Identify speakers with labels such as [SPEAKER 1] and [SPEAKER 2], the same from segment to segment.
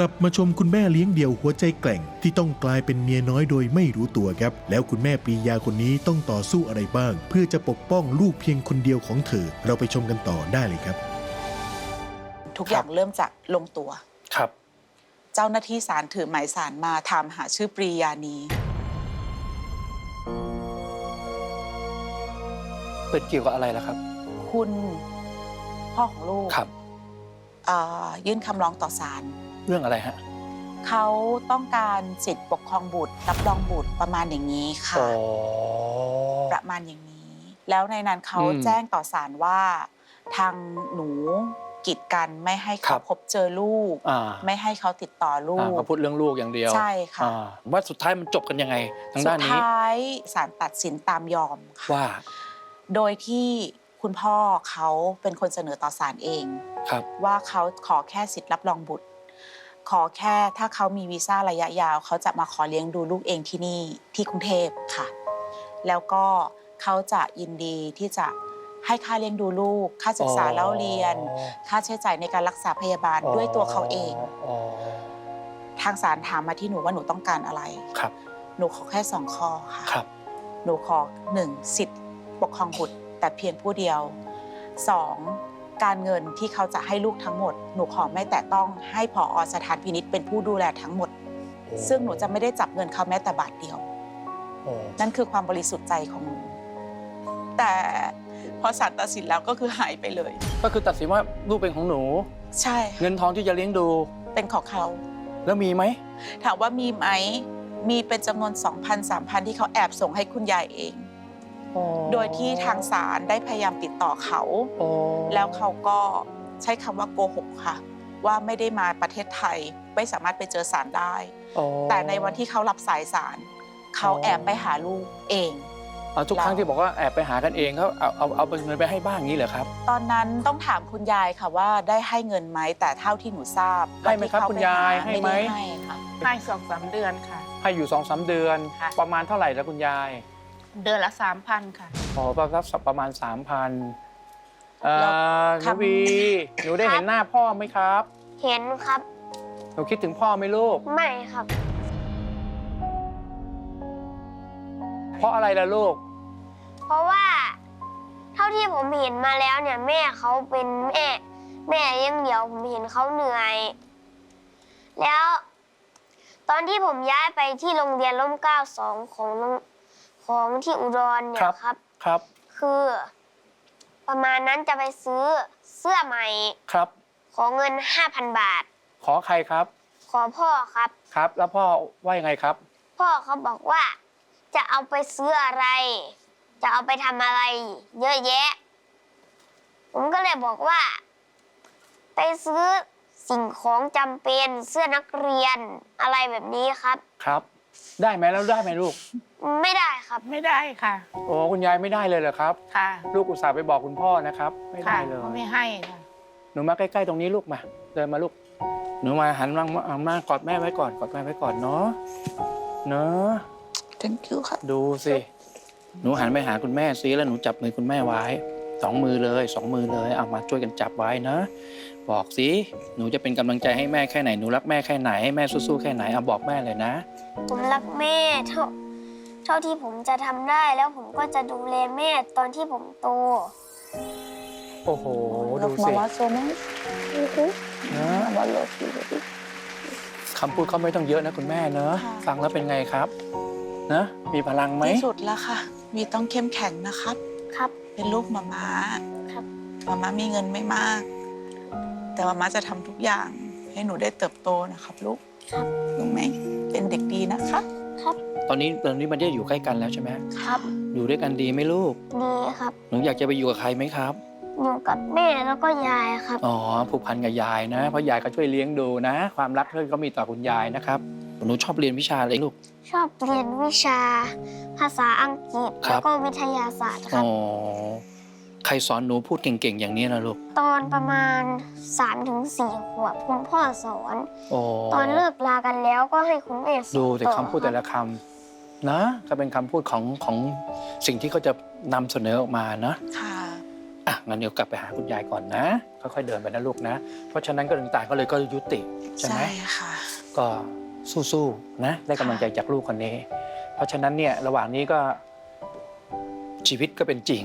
[SPEAKER 1] กลับมาชมคุณแม่เลี้ยงเดี่ยวหัวใจแกร่ง ที่ต้องกลายเป็นเมียน้อยโดยไม่รู้ตัวครับ แล้วคุณแม่ปรียาคนนี้ต้องต่อสู้อะไรบ้าง เพื่อจะปกป้องลูกเพียงคนเดียวของเธอ เราไปชมกันต่อได้เลยครับ
[SPEAKER 2] ทุกอย่างเริ่มจากลงตัว
[SPEAKER 3] ครับ
[SPEAKER 2] เจ้าหน้าที่ศาลถือหมายสารมาถามหาชื่อปรียานี
[SPEAKER 3] เป็นเกี่ยวกับอะไรล่ะครับ
[SPEAKER 2] คุณพ่อของลูก
[SPEAKER 3] ครับ
[SPEAKER 2] เอ่อยื่นคำร้องต่อศาล
[SPEAKER 3] เรื่องอะไรฮะ
[SPEAKER 2] เขาต้องการสิทธิปกครองบุตรรับรองบุตรประมาณอย่างนี้ค่ะ
[SPEAKER 3] อ๋อ
[SPEAKER 2] ประมาณอย่างนี้ แล้วในนั้นเขา
[SPEAKER 3] อืม
[SPEAKER 2] แจ้งต่อศาลว่า ทางหนูกีดกันไม่ให้
[SPEAKER 3] ครั
[SPEAKER 2] เขา
[SPEAKER 3] บ
[SPEAKER 2] พบเจอลูก
[SPEAKER 3] อ่า
[SPEAKER 2] ไม่ให้เขาติดต่อลู
[SPEAKER 3] อ่าก ก็พูดเรื่องลูกอย่างเดียว
[SPEAKER 2] ใช่ค่ะ
[SPEAKER 3] อ่าว่าสุดท้ายมันจบกันยังไงทาง
[SPEAKER 2] สุ
[SPEAKER 3] ด้า
[SPEAKER 2] ด
[SPEAKER 3] นนี้
[SPEAKER 2] ท้ายศาลตัดสินตามยอมค่ะ
[SPEAKER 3] ว่า
[SPEAKER 2] โดยที่คุณพ่อเขาเป็นคนเสนอต่อศาลเอง
[SPEAKER 3] ครับ
[SPEAKER 2] ว่าเขาขอแค่สิทธิ์รับรองบุตร ขอแค่ถ้าเขามีวีซ่าระยะยาว เขาจะมาขอเลี้ยงดูลูกเองที่นี่ที่กรุงเทพค่ะ แล้วก็เขาจะยินดีที่จะให้ค่าเลี้ยงดูลูก ค่าศึกษาเล่าเรียน ค่าใช้จ่ายในการรักษาพยาบาลด้วยตัวเขาเอง
[SPEAKER 3] อ๋อ
[SPEAKER 2] ทางศาลถามมาที่หนูว่าหนูต้องการอะไร
[SPEAKER 3] ครับ
[SPEAKER 2] หนูขอแค่สองข้อค่ะ
[SPEAKER 3] ครับ
[SPEAKER 2] หนูขอหนึ่งสิทธิ์ปกครองบุตรแต่เพียงผู้เดียวสอง การเงินที่เขาจะให้ลูกทั้งหมด หนูขอไม่แต่ต้องให้ผอสถานพินิษเป็นผู้ดูแลทั้งหมด ซึ่งหนูจะไม่ได้จับเงินเขาแม้แต่บาทเดียว
[SPEAKER 3] โอ้
[SPEAKER 2] นั่นคือความบริสุทธิ์ใจของหนู แต่พอศาลตัดสินแล้วก็คือหายไปเลย
[SPEAKER 3] ก็คือตัดสินว่าลูกเป็นของหนู
[SPEAKER 2] ใช่
[SPEAKER 3] เงินทองที่จะเลี้ยงดู
[SPEAKER 2] เป็นของเขา
[SPEAKER 3] แล้วมีไหม
[SPEAKER 2] ถามว่ามีไหม มีเป็นจำนวน 2,000 3,000 ที่เขาแอบส่งให้คุณยายเอง โดยที่ทางศาลได้พยายามติดต่อเขา
[SPEAKER 3] โอ้
[SPEAKER 2] แล้วเขาก็ใช้คำว่าโกหกค่ะ ว่าไม่ได้มาประเทศไทย ไม่สามารถไปเจอศาลได้
[SPEAKER 3] โอ้
[SPEAKER 2] แต่ในวันที่เขารับสายศาลเขาแอบไปหาลูกเอง
[SPEAKER 3] เอาทุกครั้งที่บอกว่าแอบไปหากันเองเขาเอาเอาเอาเงินไปให้บ้างอย่างนี้เหรอครับ
[SPEAKER 2] ตอนนั้นต้องถามคุณยายค่ะว่าได้ให้เงินไหมแต่เท่าที่หนูทราบ
[SPEAKER 3] ให้ไหมครับ
[SPEAKER 2] วันที่เข
[SPEAKER 3] คุณยาย
[SPEAKER 2] ป
[SPEAKER 3] ให้ไหม
[SPEAKER 2] ด้ให้ค่ะ
[SPEAKER 4] ให้สองสามเดือนค่ะ
[SPEAKER 3] ให้อยู่สองสามเดือน
[SPEAKER 4] ค่ะ
[SPEAKER 3] ประมาณเท่าไหร่แล้วคุณยาย
[SPEAKER 4] เดือนละสามพันค่ะ
[SPEAKER 3] อ๋อประมาณประมาณสามพันเอ่
[SPEAKER 2] แล้ว
[SPEAKER 3] อหนูวีหนูได้เห็นหน้าพ่อไหมครับ
[SPEAKER 5] เห็นครับ
[SPEAKER 3] หนูคิดถึงพ่อไหมลูก
[SPEAKER 5] ไม่ครับ
[SPEAKER 3] เพราะอะไรล่ะลูก
[SPEAKER 5] เพราะว่า เท่าที่ผมเห็นมาแล้วเนี่ยแม่เขาเป็นแม่ แม่เลี้ยงเดี่ยวผมเห็นเขาเหนื่อย แล้ว ตอนที่ผมย้ายไปที่โรงเรียนร่มเกล้าสองของโรง ของที่อุดรเนี่
[SPEAKER 3] ครั
[SPEAKER 5] ย
[SPEAKER 3] บ
[SPEAKER 5] ครับ
[SPEAKER 3] ครับ
[SPEAKER 5] คือ ประมาณนั้นจะไปซื้อเสื้อใหม่
[SPEAKER 3] ครับ
[SPEAKER 5] ขอเงิน5,000บาท
[SPEAKER 3] ขอใครครับ
[SPEAKER 5] ขอพ่อครับ
[SPEAKER 3] ครับ แล้วพ่อว่ายังไงครับ
[SPEAKER 5] พ่อเขาบอกว่า จะเอาไปซื้ออะไร จะเอาไปทำอะไร เยอะแยะ ผมก็เลยบอกว่า ไปซื้อสิ่งของจำเป็นเสื้อนักเรียนอะไรแบบนี้ครับ
[SPEAKER 3] ครับ ได้ไหมแล้วได้ไหมลูก
[SPEAKER 5] ไม่ได้ครับ
[SPEAKER 4] ไม่ได้ค่ะ
[SPEAKER 3] โอ้คุณยายไม่ได้เลยเหรอครับ
[SPEAKER 4] ค่ะ
[SPEAKER 3] ลูกอุตส่าห์ไปบอกคุณพ่อนะครับ ไม่
[SPEAKER 4] ค่ะ
[SPEAKER 3] ได้เลย
[SPEAKER 4] เขาไม่ให้ค่ะ
[SPEAKER 3] หนูมาใกล้ๆตรงนี้ลูกมาเดินมาลูก หนูมาหันมาเอามากอดแม่ไว้ก่อนกอดแม่ไว้ก่อนเนาะเนาะ
[SPEAKER 2] thank you ค่ะ
[SPEAKER 3] ดูสิหนูหันไปหาคุณแม่ซิแล้วหนูจับมือคุณแม่ไว้สองมือเลยสองมือเลยเอามาช่วยกันจับไว้นะ บอกสิหนูจะเป็นกำลังใจให้แม่แค่ไหนหนูรักแม่แค่ไหนให้แม่สู้ๆแค่ไหนเอาบอกแม่เลยนะ
[SPEAKER 5] ผมรักแม่เท่า เท่าที่ผมจะทำได้แล้วผมก็จะดูแลแม่ตอนที่ผมโต
[SPEAKER 3] โอ้โห ดู
[SPEAKER 2] Love
[SPEAKER 3] สิ
[SPEAKER 2] mama so much
[SPEAKER 3] นะ
[SPEAKER 2] mama love you baby
[SPEAKER 3] คำพูดเขาไม่ต้องเยอะนะคุณแม่เนอะ
[SPEAKER 2] ค่ะ
[SPEAKER 3] ฟังแล้วเป็นไงครับ นะ มีพลังไหม
[SPEAKER 2] ที่สุดแล้วค่ะ มีต้องเข้มแข็งนะครับ
[SPEAKER 5] ครับ
[SPEAKER 2] เป็นลูกมาม่า
[SPEAKER 5] ครับ
[SPEAKER 2] มาม่ามีเงินไม่มาก แต่มาม่าจะทำทุกอย่างให้หนูได้เติบโตนะครับลูก
[SPEAKER 5] ครับ
[SPEAKER 2] รู้ไหม เป็นเด็กดีนะคะ
[SPEAKER 5] ครับ
[SPEAKER 3] ตอนนี้ตอนนี้มันได้อยู่ใกล้กันแล้วใช่ไหม
[SPEAKER 5] ครับ
[SPEAKER 3] อยู่ด้วยกันดีไหมลูก
[SPEAKER 5] ดีครับ
[SPEAKER 3] หนูอยากจะไปอยู่กับใครไหมครับ
[SPEAKER 5] อยู่กับแม่แล้วก็ยายครับ
[SPEAKER 3] อ๋อผูกพันกับยายนะเพราะยายก็ช่วยเลี้ยงดูนะ ความรักที่เขามีต่อคุณยายนะครับหนูชอบเรียนวิชาอะไรลูก
[SPEAKER 5] ชอบเรียนวิชา ภาษาอังกฤษ
[SPEAKER 3] ครั
[SPEAKER 5] แล้
[SPEAKER 3] บ
[SPEAKER 5] วก็วิทยาศาสตร์ค
[SPEAKER 3] อ๋
[SPEAKER 5] รับ
[SPEAKER 3] อ ใครสอนหนูพูดเก่งๆ อย่างนี้นะลูก
[SPEAKER 5] ตอนประมาณ 3-4ถึงขวบคุณพ่อสอน
[SPEAKER 3] โอ้
[SPEAKER 5] ตอนเลิกลากันแล้วก็ให้คุณแม่สอน
[SPEAKER 3] ดูแต่
[SPEAKER 5] ต่อ
[SPEAKER 3] คำพูดแต่
[SPEAKER 5] รับ
[SPEAKER 3] ละคำนะ ก็เป็นคำพูดของของสิ่งที่เขาจะนำเสนอออกมานะ
[SPEAKER 2] ค่ะ
[SPEAKER 3] อะงั้นเดี๋ยวกลับไปหาคุณยายก่อนนะ ค่อยๆเดินไปนะลูกนะ เพราะฉะนั้นก็ถึงต่างก็เลยก็ยุติใช่ไหม
[SPEAKER 2] ใช่ค่ะ
[SPEAKER 3] ก็สู้ๆนะได้กำลังใจจากลูกคนนี้ เพราะฉะนั้นเนี่ยระหว่างนี้ก็ชีวิตก็เป็นจริง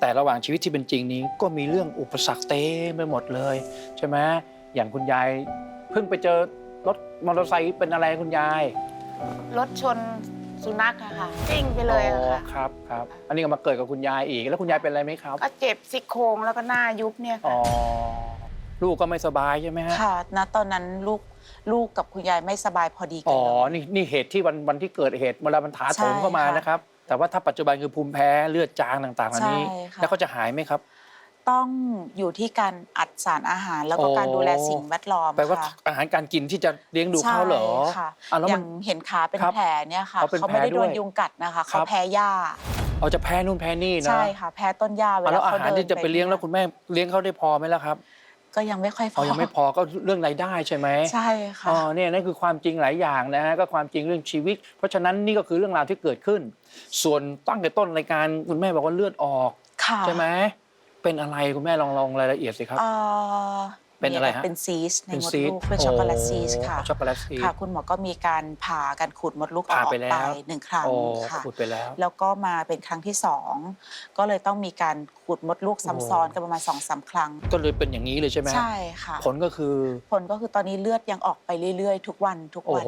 [SPEAKER 3] แต่ระหว่างชีวิตที่เป็นจริงนี้ก็มีเรื่องอุปสรรคเต็มไปหมดเลย ใช่ไหมอย่างคุณยายเพิ่งไปเจอรถมอเตอร์ไซค์เป็นอะไรคุณยาย
[SPEAKER 4] รถชนสุนัขอะค่ะจิ้งไปเลยอะค่ะ
[SPEAKER 3] อ๋อครับครับ อันนี้ก็มาเกิดกับคุณยายอีก แล้วคุณยายเป็นอะไรไหมครับ
[SPEAKER 4] ก็เจ็บซี่โครงแล้วก็หน้ายุบเนี่ย
[SPEAKER 3] อ๋
[SPEAKER 4] ค่ะ
[SPEAKER 3] อลูกก็ไม่สบายใช่ไหมฮะ
[SPEAKER 2] ค่ะณตอนนั้นลูกลูกกับคุณยายไม่สบายพอดีกั
[SPEAKER 3] อ๋
[SPEAKER 2] น
[SPEAKER 3] อ
[SPEAKER 2] เลย
[SPEAKER 3] นี่นี่เหตุที่วันวันที่เกิดเหตุเวลามันถาโถมเข้ามา
[SPEAKER 2] ใช่ค่ะ
[SPEAKER 3] นะครับ แต่ว่าถ้าปัจจุบันคือภูมิแพ้เลือดจางต่างๆอันนี้
[SPEAKER 2] ใช่ค่ะ
[SPEAKER 3] แล้วเขาจะหายไหมครับ
[SPEAKER 2] ต้องอยู่ที่การอัดสารอาหารแล้วก็
[SPEAKER 3] โอ้
[SPEAKER 2] การดูแลสิ่งแวดล้อม
[SPEAKER 3] แปลว่า
[SPEAKER 2] ค่ะ
[SPEAKER 3] อาหารการกินที่จะเลี้ยงดูเขาเหรอ
[SPEAKER 2] ใช่ค่ะ
[SPEAKER 3] อะแล้ว
[SPEAKER 2] อ
[SPEAKER 3] มั
[SPEAKER 2] ย่านงเห็นขาเป็น
[SPEAKER 3] ครับ
[SPEAKER 2] แผลเนี่ยค่ะ
[SPEAKER 3] เขาเป็น
[SPEAKER 2] เขาไม่ได้
[SPEAKER 3] แผล
[SPEAKER 2] โด
[SPEAKER 3] ด้วย
[SPEAKER 2] นยุงกัดนะคะ
[SPEAKER 3] ครั
[SPEAKER 2] เขา
[SPEAKER 3] บ
[SPEAKER 2] แพ้หญ้า
[SPEAKER 3] เอาจะแพ้นู่นแพ้นี่นะ
[SPEAKER 2] ใช่ค่ะ แพ้ต้นหญ้าเว
[SPEAKER 3] อะ
[SPEAKER 2] ลา
[SPEAKER 3] แล้วอา
[SPEAKER 2] เขา
[SPEAKER 3] หาร
[SPEAKER 2] เดิน
[SPEAKER 3] ที่จะไปเลี้ยงแล้วคุณแม่เลี้ยงเขาได้พอไหมล่ะครับ
[SPEAKER 2] ก็ยังไม่ค่อยพ
[SPEAKER 3] เอา
[SPEAKER 2] อ
[SPEAKER 3] ยังไม่พอก็เรื่องรายได้ใช่ไหม
[SPEAKER 2] ใช่ค่ะ
[SPEAKER 3] อ๋อเนี่ยนั่นคือความจริงหลายอย่างนะฮะก็ความจริงเรื่องชีวิต เพราะฉะนั้นนี่ก็คือเรื่องราวที่เกิดขึ้น ส่วนตั้งแต่ต้นรายการคุณแม่บอกว่าเลือดออก
[SPEAKER 2] ค่ะ
[SPEAKER 3] ใช่ไหมเป็นอะไรคุณแม่ลองลองรายละเอียดสิครับ
[SPEAKER 2] เอ่อ
[SPEAKER 3] เป็นอะไรฮะ
[SPEAKER 2] เป็นซีสใน
[SPEAKER 3] เป็น
[SPEAKER 2] มด
[SPEAKER 3] ซีส
[SPEAKER 2] ลูกเป็นช็อกโกแลตซีสค่ะ
[SPEAKER 3] ช็อกโกแลตซีส
[SPEAKER 2] ค่ะ คุณหมอก็มีการผ่าการขูดมดลูกอ
[SPEAKER 3] ผ่า
[SPEAKER 2] อก
[SPEAKER 3] ไปแล้ว
[SPEAKER 2] ไปหนึ่งครั้ง
[SPEAKER 3] โอ้
[SPEAKER 2] ค่ะ
[SPEAKER 3] ขุดไปแล้ว
[SPEAKER 2] แล้วก็มาเป็นครั้งที่สองก็เลยต้องมีการขูดมดลูกซ้ำซ้อนกันประมาณสองสามครั้ง
[SPEAKER 3] ก็เลยเป็นอย่างนี้เลยใช่ไหม
[SPEAKER 2] ใช่ค่ะ
[SPEAKER 3] ผลก็คือ
[SPEAKER 2] ผลก็คือตอนนี้เลือดยังออกไปเรื่อยๆ ทุกวันทุก
[SPEAKER 3] โอ้
[SPEAKER 2] วัน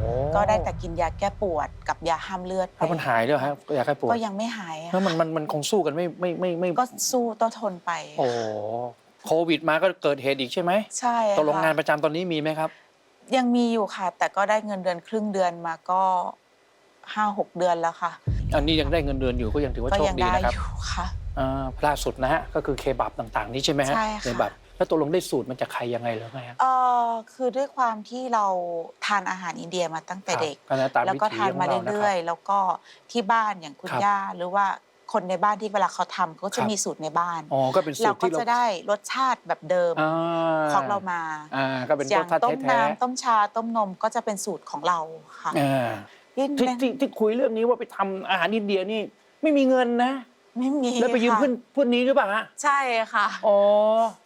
[SPEAKER 3] โห
[SPEAKER 2] ก็ได้แต่กินยาแก้ปวดกับยาห้ามเลือดไป
[SPEAKER 3] แล้วมันหายด้วยฮะอยากให้ปวด
[SPEAKER 2] ก็ยังไม่หายอะ
[SPEAKER 3] แล้วมันมันมันคงสู้กันไม่ไม่ไม่ไม่
[SPEAKER 2] ก็สู้ต้องทนไป
[SPEAKER 3] โอ้โห โควิดมาก็เกิดเหตุอีกใช่ไหม
[SPEAKER 2] ใช่
[SPEAKER 3] ตกลง
[SPEAKER 2] ค่ะ
[SPEAKER 3] งานประจำตอนนี้มีไหมครับ
[SPEAKER 2] ยังมีอยู่ค่ะ แต่ก็ได้เงินเดือนครึ่งเดือนมาก็ห้าหกเดือนแล้วค่ะ
[SPEAKER 3] อันนี้ยังได้เงินเดือนอยู่ก็ยังถือว่า
[SPEAKER 2] ก็
[SPEAKER 3] โชค
[SPEAKER 2] ยัง
[SPEAKER 3] ดี
[SPEAKER 2] ได้
[SPEAKER 3] นะครับ
[SPEAKER 2] อยู่ค่ะ
[SPEAKER 3] อ่าล่าสุดนะฮะก็คือเคบับต่างๆ นี่ใช่ไหมฮะ
[SPEAKER 2] ใช่ค่ะ
[SPEAKER 3] เคบับแล้วตกลงได้สูตรมันจากใครยังไงหรือไงฮะ
[SPEAKER 2] เออคือด้วยความที่เราทานอาหารอินเดียมาตั้งแต่เด็ก
[SPEAKER 3] ครับก็นะตาม
[SPEAKER 2] แล้ว
[SPEAKER 3] วิ
[SPEAKER 2] ก็
[SPEAKER 3] ถี
[SPEAKER 2] ทาน
[SPEAKER 3] ของ
[SPEAKER 2] มา
[SPEAKER 3] เรานะค
[SPEAKER 2] เรื่
[SPEAKER 3] รั
[SPEAKER 2] อบยๆ แล้วก็ที่บ้านอย่างคุณ
[SPEAKER 3] ครับ
[SPEAKER 2] ย่าหรือว่า คนในบ้านที่เวลาเขาทำก็
[SPEAKER 3] ค
[SPEAKER 2] จะ
[SPEAKER 3] รับ
[SPEAKER 2] มีสูตรในบ้าน
[SPEAKER 3] อ๋อก็เป็นสู
[SPEAKER 2] เรา
[SPEAKER 3] ตร
[SPEAKER 2] ก็
[SPEAKER 3] ที่เรา
[SPEAKER 2] จะได้รสชาติแบบเดิม
[SPEAKER 3] อ่า
[SPEAKER 2] ของเรามา
[SPEAKER 3] อ่าก็เป็น
[SPEAKER 2] อ
[SPEAKER 3] ร
[SPEAKER 2] ย่า
[SPEAKER 3] ส
[SPEAKER 2] ง
[SPEAKER 3] ชาติ
[SPEAKER 2] ต้ม
[SPEAKER 3] แท้
[SPEAKER 2] น้ำต้มชาต้มนมก็จะเป็นสูตรของเราค่ะ
[SPEAKER 3] ๆอ่า
[SPEAKER 2] ที่
[SPEAKER 3] ที่ที่ที่คุยเรื่องนี้ว่าไปทำอาหารอินเดียนี่ ไม่มีเงินนะ
[SPEAKER 2] ไม่มี
[SPEAKER 3] แล้วไปยืม
[SPEAKER 2] ค่ะ
[SPEAKER 3] เพื่อนเพื่อนนี้หรือเปล่าฮะ
[SPEAKER 2] ใช่ค่ะ
[SPEAKER 3] อ๋อ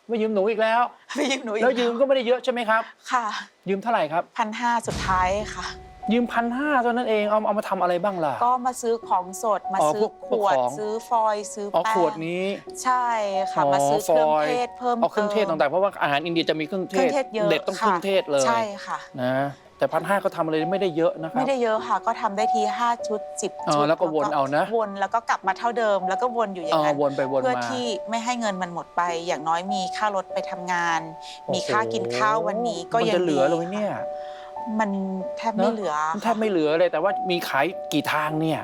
[SPEAKER 3] ไปยืมหนูอีกแล้ว
[SPEAKER 2] ไปยืมหนูอีก
[SPEAKER 3] แล้วยืมก็ไม่ได้เยอะใช่ไหมครับ
[SPEAKER 2] ค่ะ
[SPEAKER 3] ยืมเท่าไหร่ครับ
[SPEAKER 2] พันห้าสุดท้ายค่ะ
[SPEAKER 3] ยืมพันห้าเท่านั้นเองเอาเอามาทำอะไรบ้างล่ะ
[SPEAKER 2] ก็มาซื้อของสดมา
[SPEAKER 3] อ๋อ
[SPEAKER 2] ซื้อ
[SPEAKER 3] พวก
[SPEAKER 2] ขวด
[SPEAKER 3] ของ
[SPEAKER 2] ซื้อฟอยล์ซื้อ
[SPEAKER 3] อ๋อ
[SPEAKER 2] แป้ง
[SPEAKER 3] ขวดนี้
[SPEAKER 2] ใช่ค่ะ มาซื้อเครื่องเทศเพิ่ม
[SPEAKER 3] เอาเครื่องเทศ
[SPEAKER 2] ติม
[SPEAKER 3] ต่างๆ เพราะว่าอาหารอินเดียจะมีเครื่องเท
[SPEAKER 2] เครื่อ
[SPEAKER 3] ศ
[SPEAKER 2] งเทศเยอะ
[SPEAKER 3] เด็ดต้องเครื่องเทศเลย
[SPEAKER 2] ใช่ค่ะ
[SPEAKER 3] นะแต่พันห้าก็ทำอะไรไม่ได้เยอะนะครับ
[SPEAKER 2] ไม่ได้เยอะค่ะ ก็ทำได้ที 5 ชุด 10
[SPEAKER 3] อ๋อ
[SPEAKER 2] ชุด
[SPEAKER 3] แล้วก็วนเอานะ
[SPEAKER 2] วนแล้วก็กลับมาเท่าเดิม แล้วก็วนอยู่อย่างนั้น
[SPEAKER 3] เออวนไปวน
[SPEAKER 2] เพื่อ
[SPEAKER 3] มา
[SPEAKER 2] ที่ไม่ให้เงินมันหมดไป อย่างน้อยมีค่ารถไปทำงาน มี
[SPEAKER 3] โอ้โห
[SPEAKER 2] ค่ากินข้าววันนี้ก็
[SPEAKER 3] มัน
[SPEAKER 2] ยัง
[SPEAKER 3] จะเหลือ
[SPEAKER 2] ดี
[SPEAKER 3] เลยเนี่ย
[SPEAKER 2] มันแทบไม่เหลือ
[SPEAKER 3] มันแทบไม่เหลือเลยแต่ว่ามีขายกี่ทางเนี่ย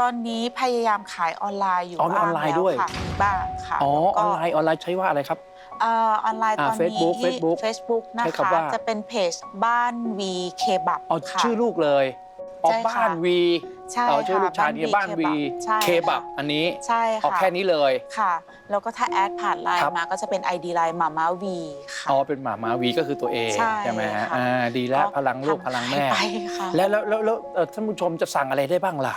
[SPEAKER 2] ตอนนี้พยายามขายออนไลน์อยู่
[SPEAKER 3] อ๋อมี
[SPEAKER 2] บ้าง
[SPEAKER 3] ออนไลน์
[SPEAKER 2] แว
[SPEAKER 3] ด้วย
[SPEAKER 2] ค่ะบ้างค่ะ
[SPEAKER 3] อ๋ออ
[SPEAKER 2] แล้วก็
[SPEAKER 3] อนไลน์ออนไลน์ใช้ว่าอะไรครับ
[SPEAKER 2] เอ่อออนไลน์
[SPEAKER 3] อ่า
[SPEAKER 2] ตอนนี้
[SPEAKER 3] Facebook Facebook
[SPEAKER 2] Facebook นะ
[SPEAKER 3] ใช้
[SPEAKER 2] คะ
[SPEAKER 3] คำว่า
[SPEAKER 2] จะเป็นเพจบ้านวีเคบับ
[SPEAKER 3] เอา
[SPEAKER 2] ค่ะ
[SPEAKER 3] ชื่อลูกเลย ออก
[SPEAKER 2] ใช่ค่ะ
[SPEAKER 3] บ้านวี
[SPEAKER 2] ใช่
[SPEAKER 3] เอาชื่อ
[SPEAKER 2] ค่ะ
[SPEAKER 3] ลูกชายเนี่ยบ้านวี
[SPEAKER 2] ใช่
[SPEAKER 3] เคบับ
[SPEAKER 2] ค่ะ
[SPEAKER 3] อันนี้
[SPEAKER 2] ใช่
[SPEAKER 3] ออก
[SPEAKER 2] ค่ะ
[SPEAKER 3] แค่นี้เลย
[SPEAKER 2] ค่ะ แล้วก็ถ้าแอดผ่านไล
[SPEAKER 3] ครั
[SPEAKER 2] น์
[SPEAKER 3] บ
[SPEAKER 2] มาก็จะเป็น ID ไลน์มาม่าวีค่ะ
[SPEAKER 3] อ๋อเป็นหมาหมาวีก็คือตัวเอง
[SPEAKER 2] ใช่
[SPEAKER 3] ไหมฮะ
[SPEAKER 2] ค่ะ
[SPEAKER 3] อ่าดีแล้วพลังลูก
[SPEAKER 2] ทำ
[SPEAKER 3] พลังแม่
[SPEAKER 2] ไปค่ะ
[SPEAKER 3] แล้วแล้วแล้วแล้วเอ่อท่านผู้ชมจะสั่งอะไรได้บ้างล่ะ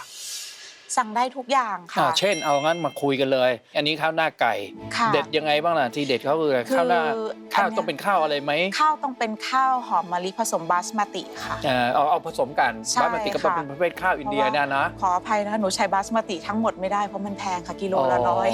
[SPEAKER 2] สั่งได้ทุกอย่าง
[SPEAKER 3] อ่า
[SPEAKER 2] ค่ะ
[SPEAKER 3] เช่นเอางั้นมาคุยกันเลย อันนี้ข้าวหน้าไก่
[SPEAKER 2] ค่ะ
[SPEAKER 3] เด็ดยังไงบ้างล่ะที่เด็ดเขาคืออะไร
[SPEAKER 2] คือ
[SPEAKER 3] ข้าวหน้าข้าว
[SPEAKER 2] อันเนี้ย
[SPEAKER 3] ต้องเป็นข้าวอะไรไหม
[SPEAKER 2] ข้าวต้องเป็นข้าวหอมมะลิผสมบาสมาติค่ะ
[SPEAKER 3] เออเอาเอาผสมกัน
[SPEAKER 2] ใช่
[SPEAKER 3] บ้านมันติก็
[SPEAKER 2] ค่ะ
[SPEAKER 3] เป็นประเภทข้าวอินเดียเนี่ยนะ
[SPEAKER 2] ขออภัยนะคะหนูใช้บาสมาติทั้งหมดไม่ได้เพราะมันแพงค่ะกิโลละร้อย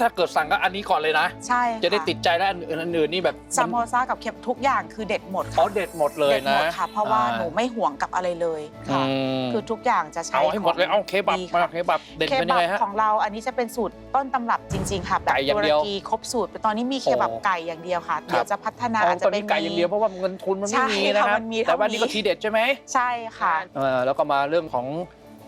[SPEAKER 3] ถ้าเกิดสั่งก็อันนี้ก่อนเลยนะ
[SPEAKER 2] ใช่ค่
[SPEAKER 3] จะได้ติดใจแล้วอันอื่นอันอื่นนี่แบบ
[SPEAKER 2] ซามโมซากับเคปทุกอย่างคือเด็ดหมด
[SPEAKER 3] อ๋อ
[SPEAKER 2] ค่ะ
[SPEAKER 3] เด็ดหมดเลย
[SPEAKER 2] เด็ดห
[SPEAKER 3] นะ
[SPEAKER 2] มดค่ะ เพราะว่าหนูไม่ห่วงกับอะไรเลย
[SPEAKER 3] อื
[SPEAKER 2] ค่ะ
[SPEAKER 3] ม
[SPEAKER 2] คือทุกอย่างจะใช้
[SPEAKER 3] เอาให้หมดเลยเอาเคบับ
[SPEAKER 2] ดี
[SPEAKER 3] มา
[SPEAKER 2] ค่ะ
[SPEAKER 3] เคบับเด็ด
[SPEAKER 2] เค
[SPEAKER 3] เป็นยั
[SPEAKER 2] บั
[SPEAKER 3] ง
[SPEAKER 2] บ
[SPEAKER 3] ไงฮะ
[SPEAKER 2] ของเราอันนี้จะเป็นสูตรต้นตำรับจริง ๆ ค่ะแบบ
[SPEAKER 3] ไก่อย่าง
[SPEAKER 2] ตุ
[SPEAKER 3] เดี
[SPEAKER 2] ร
[SPEAKER 3] ยว
[SPEAKER 2] กีครบสูตรแต่ตอนนี้มีเคบับ
[SPEAKER 3] โอ้
[SPEAKER 2] ไก่อย่างเดียวค่ะ
[SPEAKER 3] ครับ
[SPEAKER 2] เดี๋ยวจะพัฒนา
[SPEAKER 3] อ๋อ
[SPEAKER 2] อาจ
[SPEAKER 3] ต
[SPEAKER 2] จะ
[SPEAKER 3] อน
[SPEAKER 2] เป็
[SPEAKER 3] นี้
[SPEAKER 2] น
[SPEAKER 3] ไก่อย่างเดียวเพราะว่าเงินทุนมันไม่
[SPEAKER 2] ใช่
[SPEAKER 3] มีนะ
[SPEAKER 2] ค่ะ
[SPEAKER 3] ครับ
[SPEAKER 2] มันมี
[SPEAKER 3] แต่
[SPEAKER 2] เท่า
[SPEAKER 3] ว่านี่
[SPEAKER 2] นี้
[SPEAKER 3] ก็ทีเด็ดใช่ไหม
[SPEAKER 2] ใช่ค่ะ
[SPEAKER 3] เออแล้วก็มาเรื่องของ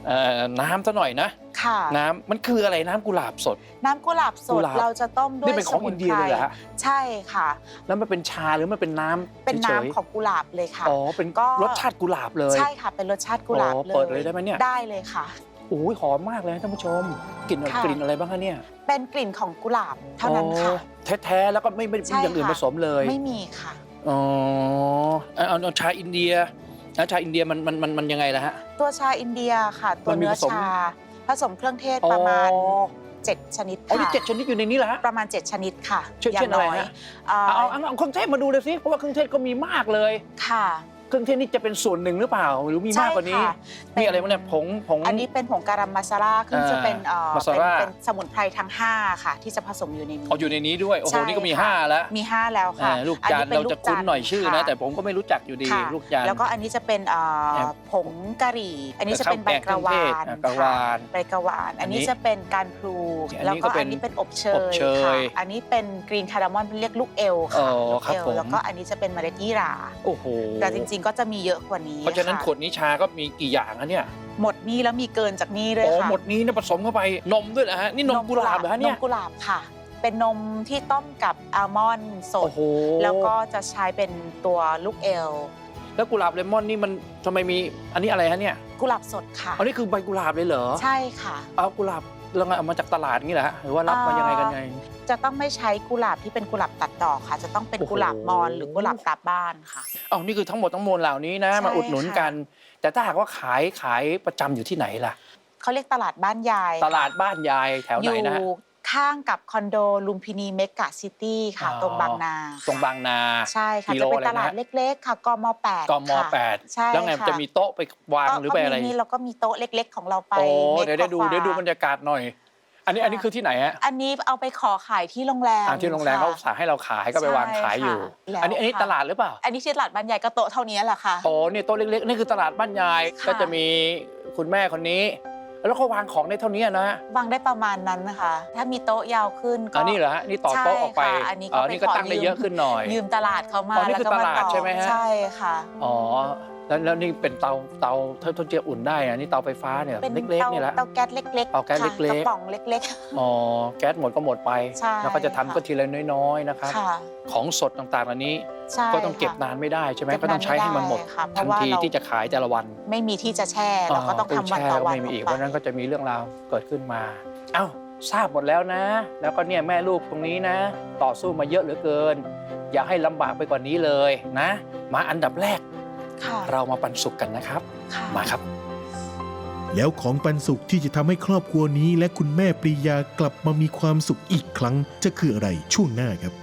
[SPEAKER 3] เอ่อน้ำซะหน่อยนะ
[SPEAKER 2] ค่ะ
[SPEAKER 3] น้ำมันคืออะไรน้ำกุหลาบสด
[SPEAKER 2] น้ำกุหลาบส
[SPEAKER 3] กุ
[SPEAKER 2] ด
[SPEAKER 3] หลาบ
[SPEAKER 2] เราจะต้มด้วย
[SPEAKER 3] นี่เป็นของ
[SPEAKER 2] สมุ
[SPEAKER 3] อินเดียเลยเหรอฮะ
[SPEAKER 2] ใช่ค่ะ
[SPEAKER 3] แล้วมันเป็นชาหรือมันเป็นน้ำ
[SPEAKER 2] เป็น
[SPEAKER 3] ฉย
[SPEAKER 2] น้ำของกุหลาบเลยค่ะ
[SPEAKER 3] ๆอ๋อเป็น
[SPEAKER 2] ก็
[SPEAKER 3] รสชาติกุหลาบเลย
[SPEAKER 2] ใช่ค่ะเป็นรสชาติกุหลาบ
[SPEAKER 3] โอ้
[SPEAKER 2] เลย
[SPEAKER 3] เปิดเลยได้ไหมเนี่ย
[SPEAKER 2] ได้เลยค่ะ
[SPEAKER 3] โอ้ยหอมมากเลยนะท่านผู้ชมกลิ่น
[SPEAKER 2] ค่ะ
[SPEAKER 3] กลิ่นอะไรบ้างคะเนี่ย
[SPEAKER 2] เป็นกลิ่นของกุหลาบเท่านั้นค่ะ
[SPEAKER 3] อ๋อแท้ๆแล้วก็ไม่ไม่
[SPEAKER 2] ใช่
[SPEAKER 3] อย่างอื่น
[SPEAKER 2] ค่ะ
[SPEAKER 3] ผสมเลย
[SPEAKER 2] ไม่มีค่ะ
[SPEAKER 3] อ๋อเอาเอาเอาชาอินเดียแล้วชาอินเดียมันมันมันมันยังไงล่ะฮะ
[SPEAKER 2] ตัวชาอินเดียค่ะ ตัว
[SPEAKER 3] มันมี
[SPEAKER 2] เนื้อ
[SPEAKER 3] ผสม
[SPEAKER 2] ชา ผสมเครื่องเทศประมาณ
[SPEAKER 3] อ๋อ
[SPEAKER 2] 7 ชนิด
[SPEAKER 3] อ๋อนี่
[SPEAKER 2] ค่ะ
[SPEAKER 3] เจ็ดชนิดอยู่ในนี้เหรอฮะ
[SPEAKER 2] ประมาณ 7 ชนิดค่ะ
[SPEAKER 3] เช่น
[SPEAKER 2] อย่าง
[SPEAKER 3] เช่นอะไร
[SPEAKER 2] น้อย
[SPEAKER 3] ฮะ
[SPEAKER 2] เอ่อ
[SPEAKER 3] เอาเอาเอาเครื่องเทศมาดูเลยสิเพราะว่าเครื่องเทศก็มีมากเลย
[SPEAKER 2] ค่ะ
[SPEAKER 3] เครื่องเทศนี่จะเป็นส่วนหนึ่งหรือเปล่า หรือมีมากกว่านี้
[SPEAKER 2] ใช่ค่ะ
[SPEAKER 3] มีอะไรบ้างเนี่ยผงผง
[SPEAKER 2] อันนี้เป็นผงการัมมาซาลาซึ่ง
[SPEAKER 3] อ่า
[SPEAKER 2] จะเป็นเอ่อ
[SPEAKER 3] มาซา
[SPEAKER 2] เป็น
[SPEAKER 3] ร่า
[SPEAKER 2] เป็นสมุนไพรทั้ง 5 ค่ะ ที่จะผสมอยู่ในนี้
[SPEAKER 3] เอาอยู่ในนี้ด้วยโอ้โห
[SPEAKER 2] ใช่
[SPEAKER 3] นี่ก็มี
[SPEAKER 2] ค่ะ
[SPEAKER 3] 5แล้ว
[SPEAKER 2] มี 5 แล้ว
[SPEAKER 3] อ่า
[SPEAKER 2] ค่ะ
[SPEAKER 3] ลูกจาน
[SPEAKER 2] อัป็
[SPEAKER 3] เราจะคุ้นหน่อยชื่อนะ
[SPEAKER 2] ค่
[SPEAKER 3] แต่ผมก็ไม่รู้จักอยู่ดี
[SPEAKER 2] ค่ะ
[SPEAKER 3] ลูกจาน
[SPEAKER 2] แล้วก็อันนี้จะเป็นเอ่อ
[SPEAKER 3] แอบ
[SPEAKER 2] ผงกะหรี่ อันนี้จะเป็นใบ
[SPEAKER 3] ข้าวแกง
[SPEAKER 2] กระวา
[SPEAKER 3] เครื่องเทศ
[SPEAKER 2] น
[SPEAKER 3] อะกระวาน
[SPEAKER 2] ค่ะใบกระวานอันนี้
[SPEAKER 3] อันนี้
[SPEAKER 2] จะเป็นการพลู
[SPEAKER 3] อันนี้
[SPEAKER 2] แล้ว
[SPEAKER 3] ก็
[SPEAKER 2] ก็
[SPEAKER 3] เป็น
[SPEAKER 2] อันนี้เป็นอบเช
[SPEAKER 3] อบเช
[SPEAKER 2] ยค่ะ
[SPEAKER 3] ย
[SPEAKER 2] อันนี้เป็นกรีนคาร์ดามอนเรียกลูกเอล
[SPEAKER 3] อ๋
[SPEAKER 2] ค่ะ
[SPEAKER 3] อ
[SPEAKER 2] ลูก
[SPEAKER 3] ครับ
[SPEAKER 2] เอล
[SPEAKER 3] ผม
[SPEAKER 2] แล้วก็อันนี้จะเป็นเมล็ดยี่หร่า
[SPEAKER 3] โอ้โห
[SPEAKER 2] แต่จริงๆ ก็จะมีเยอะกว่านี้
[SPEAKER 3] เพราะฉะนั้น
[SPEAKER 2] ค่
[SPEAKER 3] ขวดนี้ชาก็มีกี่อย่างอะเนี่ย
[SPEAKER 2] หมดนี้แล้วมีเกินจากนี้ด้วย
[SPEAKER 3] โอ้
[SPEAKER 2] ค่ะ
[SPEAKER 3] หมดนี้เนี่ยผสมเข้าไปนมด้วยนะฮะนี่นมกุหลาบเหรอฮะเนี่ย
[SPEAKER 2] นมกุหลาบค่ะ เป็นนมที่ต้มกับอัลมอนด์ส
[SPEAKER 3] โอ้
[SPEAKER 2] ด
[SPEAKER 3] โห
[SPEAKER 2] แล้วก็จะใช้เป็นตัวลูกเอล
[SPEAKER 3] แล้วกุหลาบเลมอนนี่มันทำไมมีอันนี้อะไรฮะเนี่ย
[SPEAKER 2] กุหลาบสดค่ะ
[SPEAKER 3] อันนี้คือใบกุหลาบเลยเหรอ
[SPEAKER 2] ใช่ค่ะ
[SPEAKER 3] เอากุหลาบเราไงเอามาจากตลาดงี้เหรอฮะหรือว่ารับมายังไงกันไง
[SPEAKER 2] จะต้องไม่ใช้กุหลาบที่เป็นกุหลาบตัดดอกค่ะ จะต้องเป็น
[SPEAKER 3] โอ้โห
[SPEAKER 2] กุหลาบมอนหรือกุหลาบกลับบ้านค่ะ
[SPEAKER 3] เอานี่คือทั้งหมดทั้งมวลเหล่านี้นะ
[SPEAKER 2] ใช่
[SPEAKER 3] มาอุดหนุน
[SPEAKER 2] ค่ะ
[SPEAKER 3] กัน แต่ถ้าหากว่าขายขายประจำอยู่ที่ไหนล่ะ
[SPEAKER 2] เขาเรียกตลาดบ้านยาย
[SPEAKER 3] ตลาดบ้านยายแถว
[SPEAKER 2] อ
[SPEAKER 3] ไหน
[SPEAKER 2] ยู่
[SPEAKER 3] นะฮะ
[SPEAKER 2] ข้างกับคอนโดลุมพินีเมกะซิตี้ค่ะ
[SPEAKER 3] อ๋อ
[SPEAKER 2] ตรงบางนา
[SPEAKER 3] ตรงบางนา
[SPEAKER 2] ใช่ค่ะ
[SPEAKER 3] กิโล
[SPEAKER 2] จะเป็น
[SPEAKER 3] อะไรนะ
[SPEAKER 2] ตลาดเล็ก ๆ ค่ะกมแปด
[SPEAKER 3] กม
[SPEAKER 2] ค่ะ
[SPEAKER 3] แปด
[SPEAKER 2] ใช่
[SPEAKER 3] แล้วไง
[SPEAKER 2] ค่
[SPEAKER 3] จะมีโต๊ะไปวาง
[SPEAKER 2] ก็
[SPEAKER 3] หรือไปอะไร
[SPEAKER 2] ก็มีนี่เราก็มีโต๊ะเล็ก ๆ ของเราไป
[SPEAKER 3] โอ้
[SPEAKER 2] มตร
[SPEAKER 3] เดี๋ยวได้ดู
[SPEAKER 2] กว่า
[SPEAKER 3] เดี๋ยวดูบรรยากาศหน่อย อันนี้อันนี้คือที่ไหนฮะ
[SPEAKER 2] อันนี้เอาไปขอขายที่โรงแรม
[SPEAKER 3] อ่าที่โรงแรม
[SPEAKER 2] ค่ะ
[SPEAKER 3] เขาสาให้เราขายก็ไปวางขายอยู่
[SPEAKER 2] ใช่ค่ะ
[SPEAKER 3] อันนี้อันนี้
[SPEAKER 2] แล้วค่ะ
[SPEAKER 3] ตลาดหรือเปล่า
[SPEAKER 2] อันนี้ที่ตลาดบ้านยายก็โต๊ะเท่านี้แหละค่ะ
[SPEAKER 3] โอ้นี่โต๊ะเล็กๆนี่คือตลาดบ้านยาย
[SPEAKER 2] ค่ะ
[SPEAKER 3] ก็จะมีคุณแม่คนนี้ แล้วเขาวางของได้เท่านี้นะ
[SPEAKER 2] วางได้ประมาณนั้นนะคะ ถ้ามีโต๊ะยาวขึ้นก็
[SPEAKER 3] อันนี้เหรอฮะนี่ต่อโต๊ะออกไป
[SPEAKER 2] ใช่ค่ะอันนี้ก็
[SPEAKER 3] อ๋อ
[SPEAKER 2] ไป
[SPEAKER 3] นี่ก็
[SPEAKER 2] ขอ
[SPEAKER 3] ตั้งได้
[SPEAKER 2] ยืม
[SPEAKER 3] เยอะขึ้นหน่อย
[SPEAKER 2] ยืมตลาดเขามา
[SPEAKER 3] อ๋อนี่
[SPEAKER 2] แล้ว
[SPEAKER 3] คือ
[SPEAKER 2] ก็มา
[SPEAKER 3] ตลาด
[SPEAKER 2] ต่อ
[SPEAKER 3] ใช่ไหมฮะ
[SPEAKER 2] ใช่ค่ะ
[SPEAKER 3] อ๋อ แล้วแล้วนี่เป็นเตาเตาเท่าเท่าเจียอุ่นได้อะนี่เตาไฟฟ้าเนี่ย
[SPEAKER 2] เป็น
[SPEAKER 3] เล็ก
[SPEAKER 2] เตา
[SPEAKER 3] ๆนี่แหละ
[SPEAKER 2] เตาแก๊สเล็กๆ
[SPEAKER 3] เตาแก๊ส
[SPEAKER 2] ค่ะ
[SPEAKER 3] เล็กๆ
[SPEAKER 2] กระป๋องเล็ก
[SPEAKER 3] อ๋อแก๊สหมดก็หมดไป
[SPEAKER 2] ใช่
[SPEAKER 3] แล้วก็จะทำ
[SPEAKER 2] ค่ะ
[SPEAKER 3] ก็ทีละน้อยๆนะครับ
[SPEAKER 2] ๆค่ะ
[SPEAKER 3] ของสดต่างๆเหล่านี้
[SPEAKER 2] ใช่
[SPEAKER 3] ก็ต้องเก็บ
[SPEAKER 2] ค่ะ
[SPEAKER 3] นานไม่ได้ใช่ไหม
[SPEAKER 2] เก็บ
[SPEAKER 3] ก็ต้องใช้ให้มันหมด
[SPEAKER 2] นานไม่ได้ค่ะเพ
[SPEAKER 3] ทัน
[SPEAKER 2] ราะว่า
[SPEAKER 3] ที
[SPEAKER 2] เรา
[SPEAKER 3] ที่จะขายแต่ละวัน
[SPEAKER 2] ไม่มีที่จะแช่เราก็ต้องทำวัน
[SPEAKER 3] แช่
[SPEAKER 2] ต่อวัน
[SPEAKER 3] ไม่มีอีก
[SPEAKER 2] อ
[SPEAKER 3] เพ
[SPEAKER 2] อก
[SPEAKER 3] ราะฉะนั้นก็จะมีเรื่องราวเกิดขึ้นมา เอ้าทราบหมดแล้วนะ แล้วก็เนี่ยแม่ลูกตรงนี้นะ ต่อสู้มาเยอะเหลือเกิน อย่าให้ลำบากไปกว่านี้เลยนะ มาอันดับแรก
[SPEAKER 2] ค่ะ
[SPEAKER 3] เรามาปันสุขกันนะครับ
[SPEAKER 2] ค่ะ
[SPEAKER 3] มาครับ
[SPEAKER 1] แล้วของปันสุขที่จะทำให้ครอบครัวนี้ และคุณแม่ปรียากลับมามีความสุขอีกครั้งจะคืออะไรช่วงหน้าครับ